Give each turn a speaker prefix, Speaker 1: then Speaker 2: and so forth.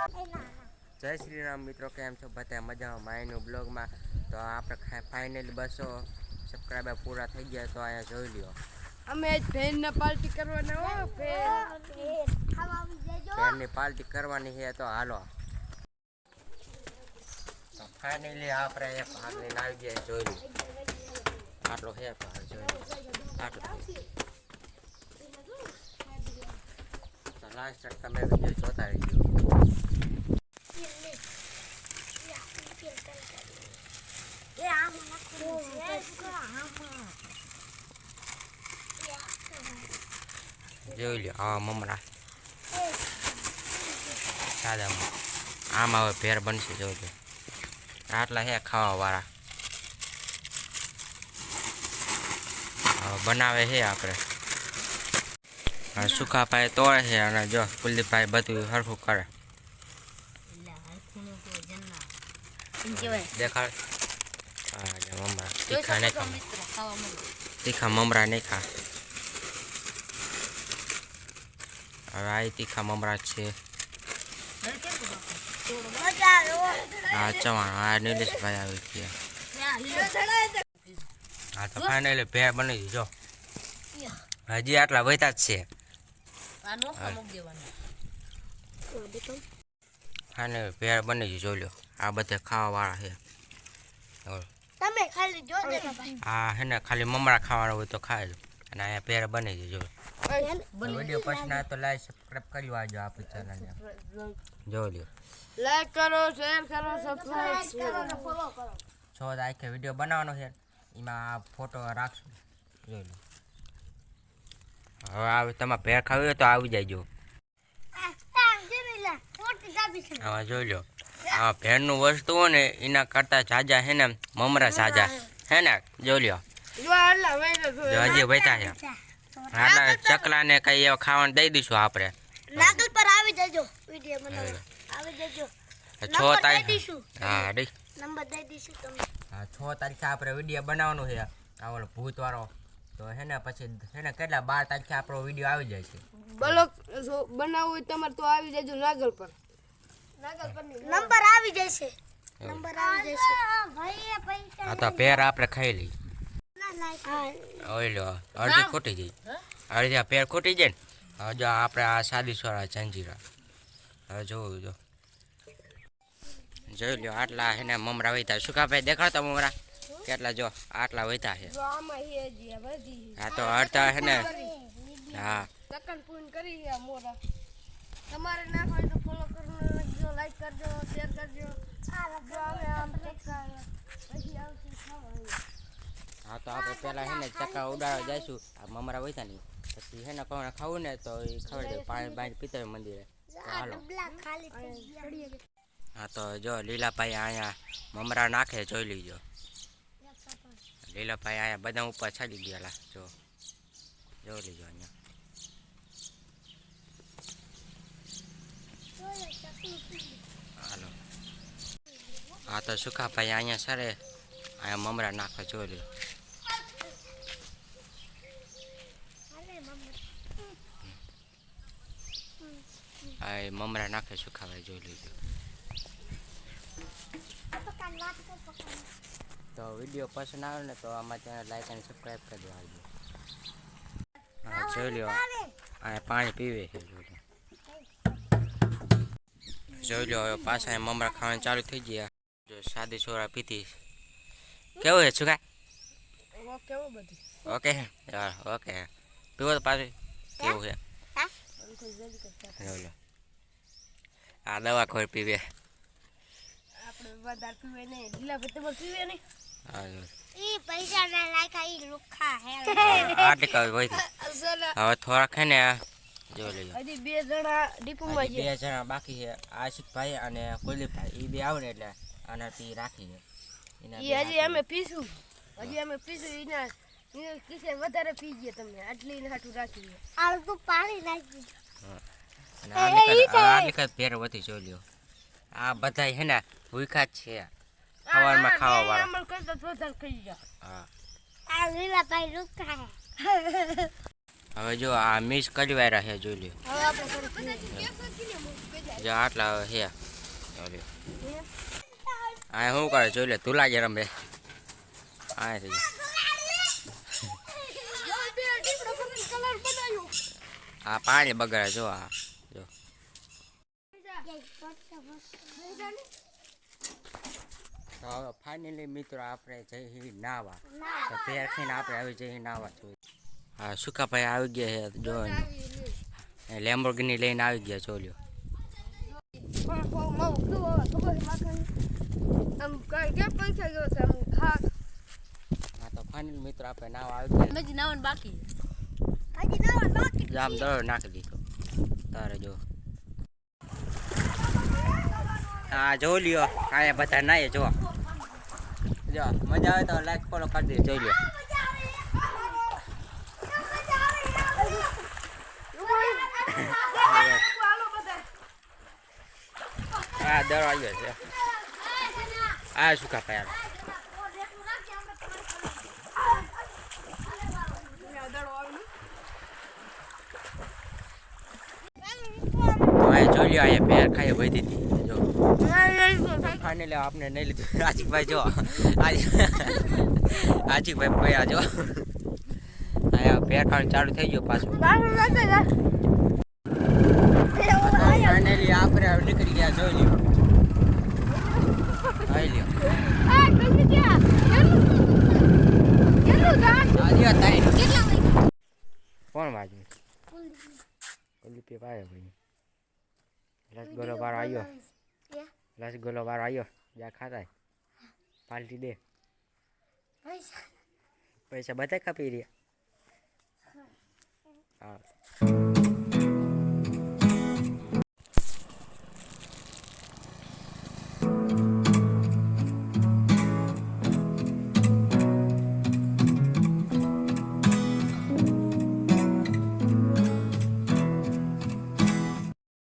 Speaker 1: જય શ્રી રામ મિત્રો કેમ છો બધા? મજામાં? માયનું બ્લોગમાં તો આપણે ફાઇનલી બસો સબસ્ક્રાઈબર પૂરા થઈ ગયા તો અહીંયા જોઈ લ્યો.
Speaker 2: અમે આજ ફેન પાર્ટી કરવાના હો ફેન
Speaker 1: પાર્ટી કરવાની છે તો હાલો. ફાઇનલી આપણે એ ભાગ લઈને આવી ગયા જોઈ લ્યો. આટલો છે ભાગ જોઈ લ્યો. આટલો તો લાસ્ટ તમે વીડિયો જોતા રહીજો. જોઈ લ્યો. હા મમરા. સાદા આમાં હવે ભેર બનશે જોઈ લ્યો. આટલા છે ખાવા વાળા હવે બનાવે છે આપણે. સુખા સુખાભાઈ તોડે છે અને જો કુલદીપભાઈ બધું સરખું કરે. દેખાડ. હા મમરા. તીખા નહીં ખા તીખા મમરા નહીં ખા. હવે આ તીખા મમરા છે. હા ચવાણ. હા નિલેશભાઈ આવી ગયા હા તો ફાઇનલી ભેળ બની જો. હજી આટલા વધ્યા જ છે. ફાઇનલી ભેળ બની ગઈ જોઈ લો. આ બધે ખાવા વાળા છે. હા
Speaker 3: તમે ખાલી જો
Speaker 1: હે ને ખાલી મમરા ખાવાના હોય તો ખાઈ લો. અને અહીંયા પેર બની ગઈ જો વીડિયો પસંદ આવે તો લાઈક સબસ્ક્રાઇબ કરી વાજો આપણી ચેનલને જોઈ લ્યો.
Speaker 2: લાઈક કરો શેર કરો સબસ્ક્રાઇબ
Speaker 3: કરો
Speaker 1: છો આખે વીડિયો બનાવવાનો છે એમાં આ ફોટો રાખશું. જોઈ લો હવે આવે તમારે ભેર ખાવી હોય તો આવી જાયજો
Speaker 3: છે દાબી છે.
Speaker 1: આમાં જોઈ લો આ ભેળનું વસ્તુ હોય ને એના કરતાં જાજા હે ને મમરા સાજા હે ને? જોઈ લ્યો.
Speaker 2: જો
Speaker 1: જો હજી વૈતા છે. આટલા ચકલા ને કઈ એવા ખાવાનું દઈ દઈશું આપણે.
Speaker 3: નાગલ પર આવી જજો વિડિયો બનાવવા. આવી જજો.
Speaker 1: છ તારીખ. હા દઈ
Speaker 3: નંબર દઈ દઈશું તમને.
Speaker 1: હા છ તારીખે આપણે વીડિયો બનાવવાનું છે. આ ભૂત ભૂતવાળો. તો હે ને પછી હે ને કેટલા બાર તારીખે આપણો વીડિયો આવી જાય છે?
Speaker 2: બ્લોગ બનાવવું હોય તમારે તો આવી જજો નાગલ પર.
Speaker 3: નંબર આવી જશે. નંબર આવી જશે. ભાઈ પૈસા
Speaker 1: આ તો પેર આપણે ખાઈ લઈ
Speaker 3: ના
Speaker 1: ઓય લો અડધી ખોટી ગઈ. અડધી આ પેર ખોટી જાય ને? હવે જો આપણે આ સાદી સોરા જંજીરા. હવે જોવું જો. જોઈ લ્યો આટલા હે ને મમરા વૈતા સુકાભાઈ દેખાડતા મમરા? કેટલા જો આટલા વૈતા છે.
Speaker 2: હે
Speaker 1: તો અડધા છે ને. હા.
Speaker 2: તમારે ના હોય તો ફોલો કરજો લાઈક કરજો શેર કરજો. પછી આવશે
Speaker 1: હા તો આપણે પેલા હે ને ચક્કા ઉડાડવા જઈશું. આ મમરા વૈતા નહીં પછી હે ને કોણ ખાવું ને તો એ ખબર છે પાણી બાણી પીતા મંદિરે. હાલો. હા તો જો લીલાભાઈ અહીંયા મમરા નાખે જોઈ લીજો. લીલાભાઈ અહીંયા બધા ઉપર ચડી ગયેલા. જો. જોઈ લીજો અહીંયા. હાલો. હા તો સુખાભાઈ અહીંયા સરે અહીંયા મમરા નાખે જોઈ લ્યો. એ મમરા નાખે સુખાભાઈ જોઈ લીધું તો વીડિયો પસંદ આવે ને તો આમાં ચેનલ લાઈક અને સબસ્ક્રાઈબ કરી દો આવજો હા જોઈ લ્યો. અહીંયા પાણી પીવે છે જોઈ લો હવે પાછા મમરા ખાવાનું ચાલુ થઈ ગયા. જો સાદી છોરા પીતી કેવું છે
Speaker 2: બધી
Speaker 1: ઓકે યાર ઓકે. પીવો તો પાછું. કેવું છે? જોઈ લો આ દવા ખોર પીવે.
Speaker 2: આપણે વધારે પીવે નહીં. લીલા ભાઈ પીવે નહીં?
Speaker 3: ઈ પૈસા ના લાયકા ઈ લુખા હે.
Speaker 1: આટલી કવી હોય હવે થોડાક છે ને જો
Speaker 2: હજી બે જણા ડીપુમાં
Speaker 1: બે જણા બાકી છે આશિકભાઈ અને કુલદીપભાઈ એ બે આવે ને એટલે આનાથી રાખી છે.
Speaker 2: ઈ હજી અમે પીશું. હજી અમે પીશું એના કિસ્સે વધારે પી ગયા તમે. આટલી હાટું રાખી છે.
Speaker 3: આ તું પાણી નાખી
Speaker 1: આ બધા હે ને ભૂખા છે. સવારમાં ખાવા વાળા હવે જો આ મિસ કરી રહ્યા જોઈ લ્યો. જો આટલા હવે હે. આ શું કરે જોઈ લે તુલા જ રમે. આ થઈ આ પાણી બગાડે જો આ. તો હવે ફાઇનલી મિત્રો આપણે જઈ નાવા. તો પેર ખાઈને આપણે આવી જઈ નાવા જોઈએ. હા સુકાભાઈ આવી ગયા છે જો લેમ્બોર્ગિની લઈને આવી ગયા
Speaker 2: ચોલ્યો આમ
Speaker 1: હા તો ફાઇનલ મિત્રો આપણે નાવા આવી ગયા.
Speaker 2: હજી નાવાનું બાકી
Speaker 3: હજી નવા બાકી
Speaker 1: જામ દરો નાખી દીધો. તારે જો. હા જો લ્યો. આયા બધા નાય જો. જો, મજા આવે તો લાઈક ફોલો કરી દે જોઈ લ્યો. હા, દરો આવ્યો છે. આ શું પાયા હા જોઈ લ્યો, અહીંયા પેર ખાઈ વધી જો ફાઇનલી આપને નહીં લીધું. આશિકભાઈ જો. આશિકભાઈ પયા જો. અહીંયા ભેખાણ ચાલુ થઈ ગયું પાછું. ફાઇનલી આપણે નીકળી ગયા જોઈ લ્યો. આવી લ્યો. આ લ્યો તાઈ. કોણ પાયો ભાઈ આવ્યો રસગોલો બાર આવ્યો જા ખાતા પાલટી દે. પૈસા. બધા કાપી રહ્યા. હા.